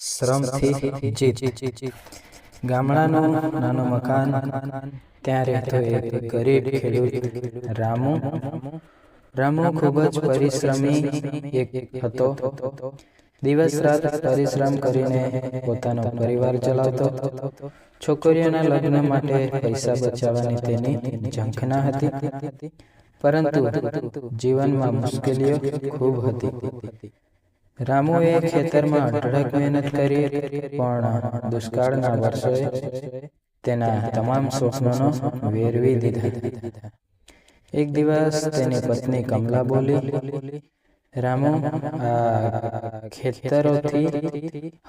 શ્રમથી જીત. ગામડાનું નાનું મકાન ત્યાં રહેતો એક ગરીબ ખેડૂત રામુ. રામુ ખૂબ જ પરિશ્રમી એક હતો. દિવસ રાત પરિશ્રમ કરીને પોતાનો પરિવાર ચલાવતો છોકરીઓના લગ્ન માટે પૈસા બચાવવાની તેની ઝંખના હતી. પરંતુ જીવનમાં મુશ્કેલીઓ ખૂબ હતી. રામુએ ખેતરમાં અઢળક મહેનત કરી પણ દુષ્કાળના વર્ષોએ તેના તમામ સ્વપ્નોનો વેરવી દીધા. એક દિવસ તેની પત્ની કમલા બોલી રામુ આ ખેતરોથી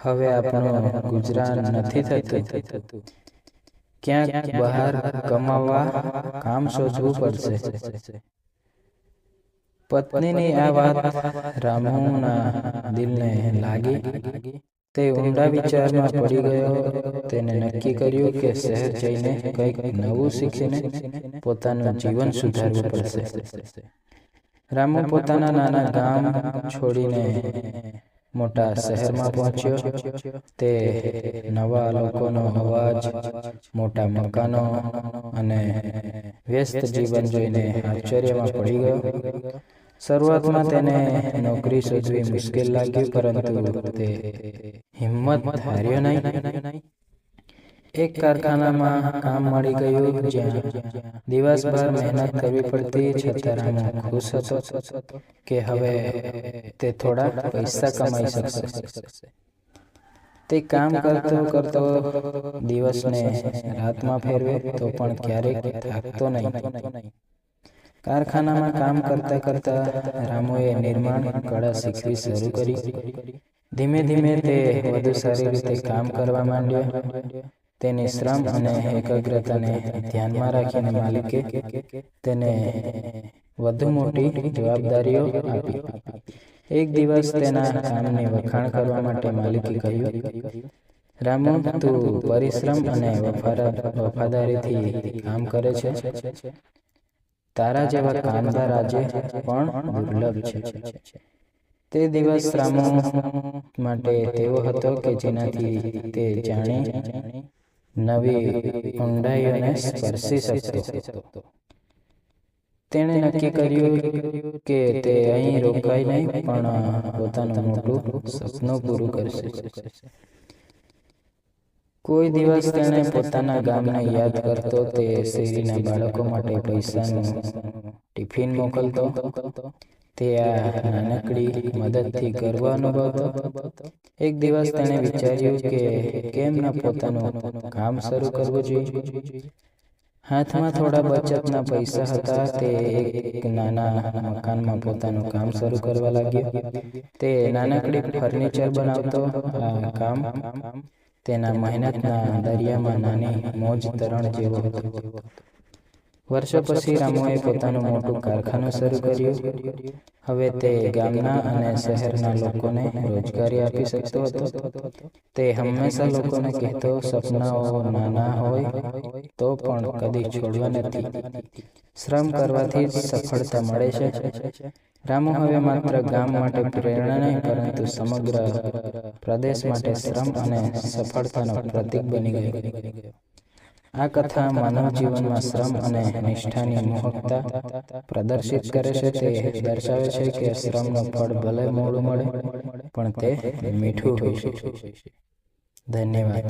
હવે આપણું ગુજરાન નથી થતું. ક્યાંક બહાર કમાવા કામ શોધવું પડશે. પત્નીની આ વાત રામુના દિલને લાગી. તે ઊંડા વિચારમાં પડી ગયો. તેને નક્કી કર્યું કે શહેર જઈને કંઈક નવું શીખીને પોતાનું જીવન સુધારવું પડશે. રામો પોતાના નાના ગામ છોડીને મોટા શહેરમાં પહોંચ્યો. તે નવા લોકોનો અવાજ, મોટા મકાનો અને વ્યસ્ત જીવન જોઈને આશ્ચર્યમાં પડી ગયો. શરૂઆતમાં તેને નોકરી શોધવી મુશ્કેલ લાગ્યું પરંતુ તે હિંમત હાર્યો નહીં. એક કારખાનામાં કામ મળી ગયું જ્યાં દિવસભર મહેનત કરવી પડતી છતાં રામુ ખુશ હતો કે હવે તે થોડા પૈસા કમાઈ શકશે. તે કામ કરતો કરતો દિવસને રાતમાં ફેરવે તો પણ ક્યારેક થાકતો નહીં. કારખાનામાં કામ કરતા કરતા રામુએ નિર્માણ કળા શીખવી શરૂ કરી. ધીમે ધીમે તે વધુ સારી રીતે કામ કરવા માંડ્યો. તેની શ્રમ અને એકાગ્રતાને ધ્યાનમાં રાખીને માલિકે તેને વધુ મોટી જવાબદારીઓ આપી. એક દિવસ તેના કામને વખાણ કરવા માટે માલિકે કહ્યું, રામુ, તું પરિશ્રમ અને વફાદારીથી કામ કરે છે. તારા જેવા કામદાર આજે પણ દુર્લભ છે. તે દિવસ રામો માટે તેવો હતો કે જેનાથી તે જાણે નવી ઊંડાઈઓને સ્પર્શી શકતો. તેણે નક્કી કર્યું કે તે અહીં રોકાય નહીં પણ પોતાનું મોટું સપનું પૂરું કરશે. કોઈ દિવસ તેણે પોતાના ગામને યાદ કરતો તે શેરીના બાળકો માટે પૈસાનું ટિફિન મોકલતો. તે આ નાનકડી મદદથી ગર્વ અનુભવતો એક દિવસ તેણે વિચાર્યું કે કેમ ન પોતાનું કામ શરૂ કરવું જોઈએ. હાથમાં થોડા બચતના પૈસા હતા. તે એક નાના મકાનમાં પોતાનું કામ શરૂ કરવા લાગ્યો. તે નાનકડી ફર્નિચર બનાવતો. કામ તેના મહેનતના દરિયામાં નાની મોજ તરણ જેવો હતો. વર્ષો પછી રામુએ પોતાનું મોટું કારખાનું શરૂ કર્યું. હવે તે ગામના અને શહેરના લોકોને રોજગારી આપી શકતો હતો. તે હંમેશા લોકોને કહેતો સપનાઓ નાના હોય તો પણ કદી છોડવા નથી. શ્રમ કરવાથી જ સફળતા મળે છે. રામુ હવે માત્ર ગામ માટે પ્રેરણા નહીં પરંતુ સમગ્ર પ્રદેશ માટે શ્રમ અને સફળતાનો પ્રતીક બની ગયો. આ કથા માનવ જીવનમાં શ્રમ અને નિષ્ઠાની મોહકતા પ્રદર્શિત કરે છે. તે દર્શાવે છે કે શ્રમનું ફળ ભલે મોડું મળે પણ તે મીઠું હોય છે. ધન્યવાદ.